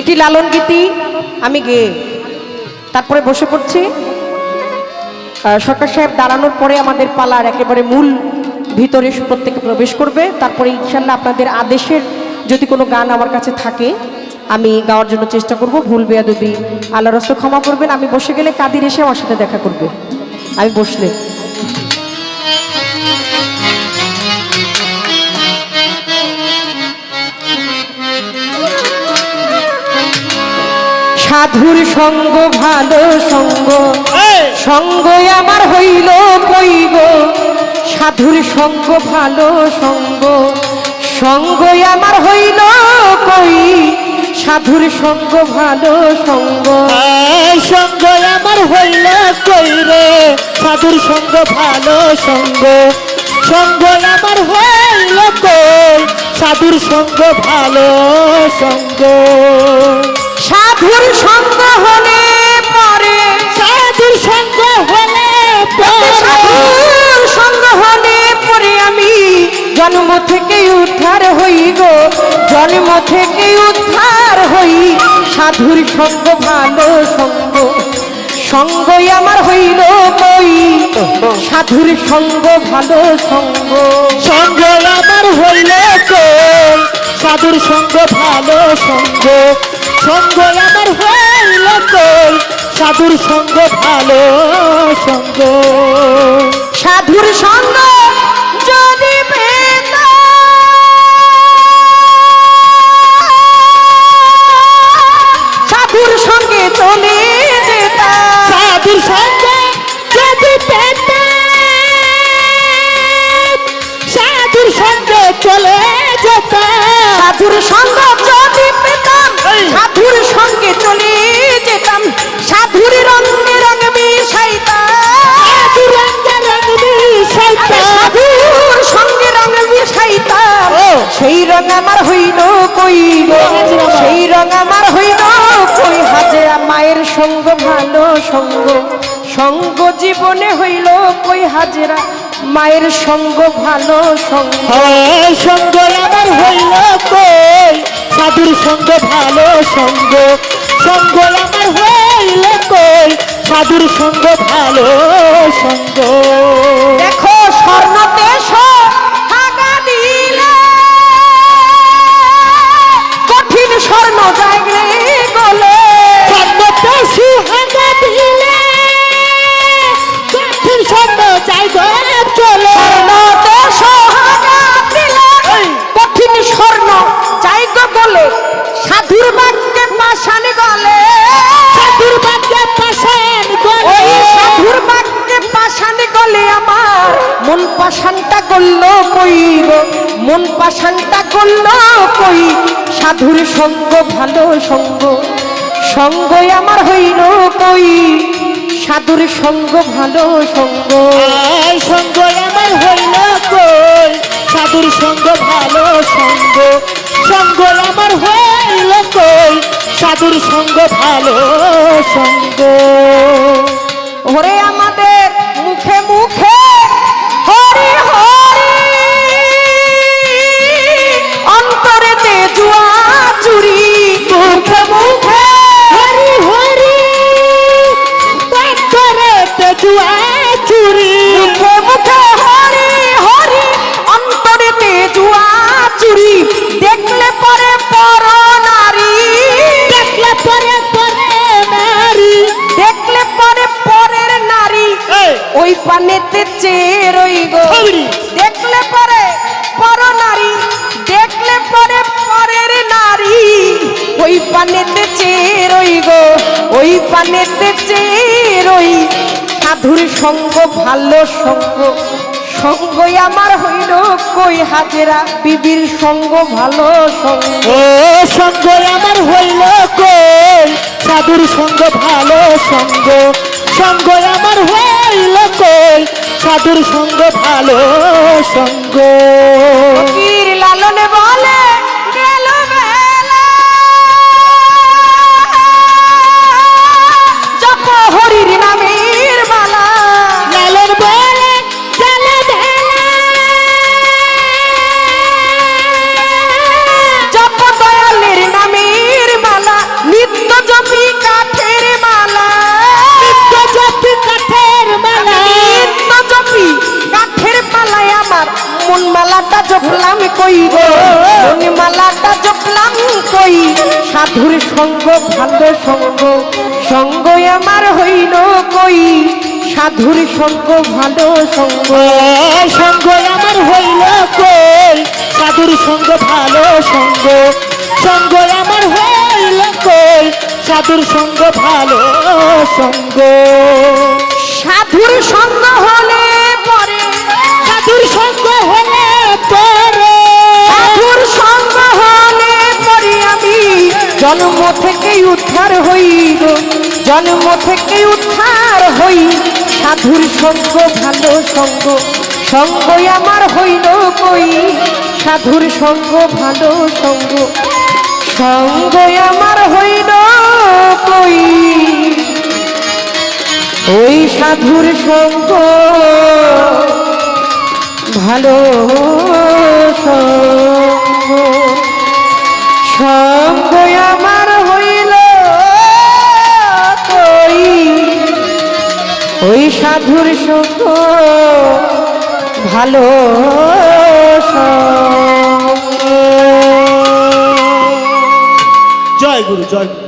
একটি লালন গীতি, আমি গেয়ে তারপরে বসে পড়ছি। সরকার সাহেব দাঁড়ানোর পরে আমাদের পালার একেবারে মূল ভিতরে প্রত্যেকে প্রবেশ করবে। তারপরে ইনশাল্লাহ আপনাদের আদেশের যদি কোনো গান আমার কাছে থাকে, আমি গাওয়ার জন্য চেষ্টা করব। ভুল বেয়াদবি আল্লাহ রস্ত ক্ষমা করবেন। আমি বসে গেলে কাদির এসে আমার সাথে দেখা করবে। আমি বসলে সাধুর সঙ্গ ভালো সঙ্গ। সঙ্গ আমার হইল কইব সাধুর সঙ্গ ভালো সঙ্গ। সঙ্গ আমার হইল কই? সাধুর সঙ্গ ভালো সঙ্গ। সঙ্গ আমার হইল কই রে? সাধুর সঙ্গ ভালো সঙ্গ। সঙ্গ আমার হইল কই? সাধুর সঙ্গ ভালো সঙ্গ। সাধুর সঙ্গ হলে পরে। সাধুর সঙ্গ হলে পরে। সাধুর সঙ্গ হলে পরে আমি। জন্ম থেকে উদ্ধার হই গো। জন্ম থেকে উদ্ধার হই। সাধুর সঙ্গ ভালো সঙ্গ। সঙ্গই আমার হইল কই সাধুর সঙ্গ ভালো সঙ্গ। সঙ্গ আমার হইল কই সাধুর সঙ্গ ভালো সঙ্গ। সঙ্গ আমার হইল কই? সাধুর সঙ্গ ভালো সঙ্গ। সাধুর সঙ্গ যদি সাধুর সঙ্গে চলে সাধুর সঙ্গে যদি সাধুর সঙ্গে চলে যেতাম সাধুর সঙ্গ আমার হইল কই। সেই রঙ আমার হইল কই? হাজেরা মায়ের সঙ্গ ভালো সঙ্গ। সঙ্গ জীবনে হইল কই? হাজেরা মায়ের সঙ্গ ভালো সঙ্গ। সঙ্গ আমার হইল কই? সাধুর সঙ্গ ভালো সঙ্গ। সঙ্গ আমার হইল কই? সাধুর সঙ্গ ভালো সঙ্গ। দেখো পাশানটা করল কই গো মন পাশানটা করল কই? সাধুর সঙ্গ, ভালো সঙ্গ, সঙ্গই আমার হইল কই? সাধুর সঙ্গ, ভালো সঙ্গ। সঙ্গ আমার হইল কই? সাধুর সঙ্গ, ভালো সঙ্গ সঙ্গ আমার হইল কই? সাধুর সঙ্গ, ভালো সঙ্গ। পানেতে রই। সাধুর সঙ্গ ভালো সঙ্গ। সঙ্গই আমার হইল কই হাজেরা? বিবির সঙ্গ ভালো সঙ্গ। সঙ্গ আমার হইল কই? সাধুর সঙ্গ ভালো সঙ্গ। সঙ্গ আমার হইল কই? সাধুর সঙ্গ ভালো সঙ্গ। লালন বলে সঙ্গ, ভালো সঙ্গ সঙ্গ আমার হইল কই? সাধুর সঙ্গ, ভালো সঙ্গ সঙ্গ আমার হইল কই? সাধুর সঙ্গ, ভালো সঙ্গ সঙ্গ আমার হইল কই? সাধুর সঙ্গ, ভালো সঙ্গ। সাধুর সঙ্গ হলে জন্ম থেকে উদ্ধার হই। সাধুর সঙ্গ, ভালো সঙ্গ সঙ্গ আমার হইল কই। সাধুর সঙ্গ, ভালো সঙ্গ সঙ্গ আমার হইল কই। ওই সাধুর সঙ্গ, ভালো সাধুর সুখ ভালো জয় গুরু জয় গুরু।